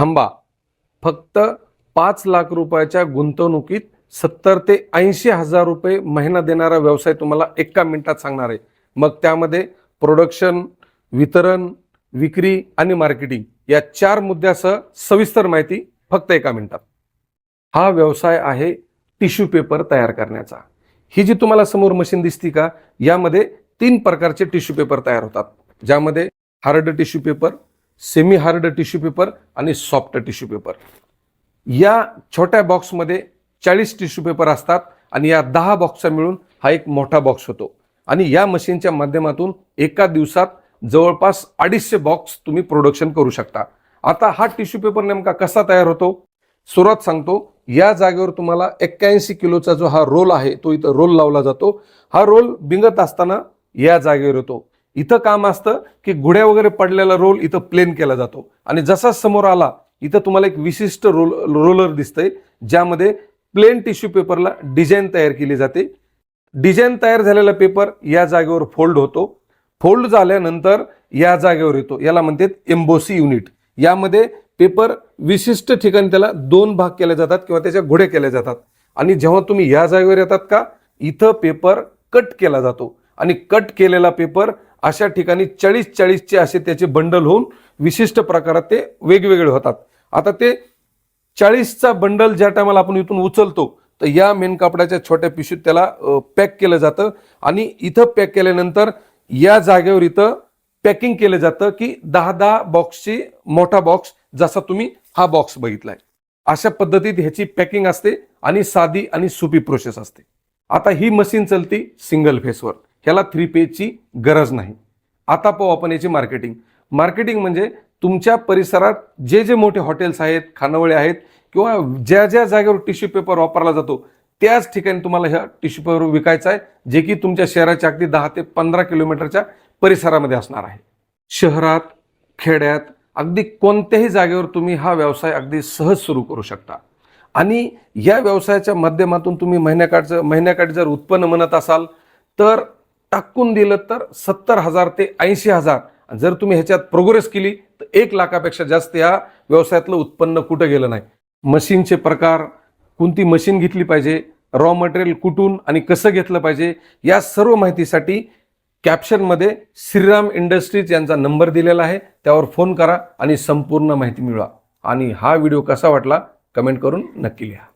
थांबा. फक्त पाच लाख रुपयाच्या गुंतवणुकीत सत्तर ते ऐंशी हजार रुपये महिना देणारा व्यवसाय तुम्हाला एका मिनिटात सांगणार आहे. मग त्यामध्ये प्रोडक्शन वितरण विक्री आणि मार्केटिंग या चार मुद्द्यासह सविस्तर माहिती फक्त एका मिनिटात. हा व्यवसाय आहे टिश्यू पेपर तयार करण्याचा. ही जी तुम्हाला समोर मशीन दिसती का यामध्ये तीन प्रकारचे टिश्यू पेपर तयार होतात. ज्यामध्ये hard tissue paper semi hard tissue paper आणि सॉफ्ट टिश्यू पेपर या छोट्या बॉक्समध्ये चाळीस टिश्यू पेपर असतात आणि या दहा बॉक्सचा मिळून हा एक मोठा बॉक्स होतो. आणि या मशीनच्या माध्यमातून एका दिवसात जवळपास अडीचशे बॉक्स तुम्ही प्रोडक्शन करू शकता. आता हा टिश्यू पेपर नेमका कसा तयार होतो? सुरुवात सांगतो. या जागेवर तुम्हाला एक्क्याऐंशी किलोचा जो हा रोल आहे तो इथं रोल लावला जातो. हा रोल बिंगत असताना या जागेवर येतो. इथं काम असतं की गुड्या वगैरे पडलेला रोल इथं प्लेन केला जातो. आणि जसा समोर आला इथं तुम्हाला एक विशिष्ट रोल रोलर दिसतंय ज्यामध्ये प्लेन टिश्यू पेपरला डिझाईन तयार केली जाते. डिझाईन तयार झालेला पेपर या जागेवर फोल्ड होतो. फोल्ड झाल्यानंतर या जागेवर येतो. याला म्हणतात एम्बोसी युनिट यामध्ये पेपर विशिष्ट ठिकाणी त्याला दोन भाग केले जातात किंवा त्याच्या घोडे केले जातात. आणि जेव्हा तुम्ही या जागेवर येतात का इथं पेपर कट केला जातो. आणि कट केलेला पेपर अशा ठिकाणी चाळीस चाळीसचे असे त्याचे बंडल होऊन विशिष्ट प्रकारात ते वेगवेगळे होतात. आता ते चाळीसचा बंडल ज्या टायमाला आपण इथून उचलतो तर या मेन कापडाच्या छोट्या पिशवीत त्याला पॅक केलं जातं. आणि इथं पॅक केल्यानंतर या जागेवर इथं पॅकिंग केलं जातं की दहा दहा बॉक्सची मोठा बॉक्स जसा तुम्ही हा बॉक्स बघितलाय. अशा पद्धतीत ह्याची पॅकिंग असते आणि साधी आणि सोपी प्रोसेस असते. आता ही मशीन चलती सिंगल फेसवर ह्याला थ्री पेजची गरज नाही. आता पाहू आपण याची मार्केटिंग मार्केटिंग म्हणजे तुमच्या परिसरात जे जे मोठे हॉटेल्स आहेत खानावळे आहेत किंवा ज्या ज्या जागेवर टिश्यू पेपर वापरला जातो त्याच ठिकाणी तुम्हाला ह्या टिश्यू पेपर विकायचा आहे जे की तुमच्या शहराच्या अगदी दहा ते पंधरा किलोमीटरच्या परिसरामध्ये असणार आहे. शहरात खेड्यात अगदी कोणत्याही जागेवर तुम्ही हा व्यवसाय अगदी सहज सुरू करू शकता. आणि या व्यवसायाच्या माध्यमातून तुम्ही महिन्याकाठचं महिन्याकाठ जर उत्पन्न म्हणत असाल तर टाकून दिलं तर सत्तर हजार ते ऐंशी हजार. जर तुम्ही ह्याच्यात प्रोग्रेस केली तर एक लाखापेक्षा जास्त या व्यवसायातलं उत्पन्न कुठं गेलं नाही. मशीनचे प्रकार कोणती मशीन घेतली पाहिजे रॉ मटेरियल कुठून आणि कसं घेतलं पाहिजे या सर्व माहितीसाठी कॅप्शनमध्ये श्रीराम इंडस्ट्रीज यांचा नंबर दिलेला आहे. त्यावर फोन करा आणि संपूर्ण माहिती मिळवा. आणि हा व्हिडिओ कसा वाटला कमेंट करून नक्की लिहा.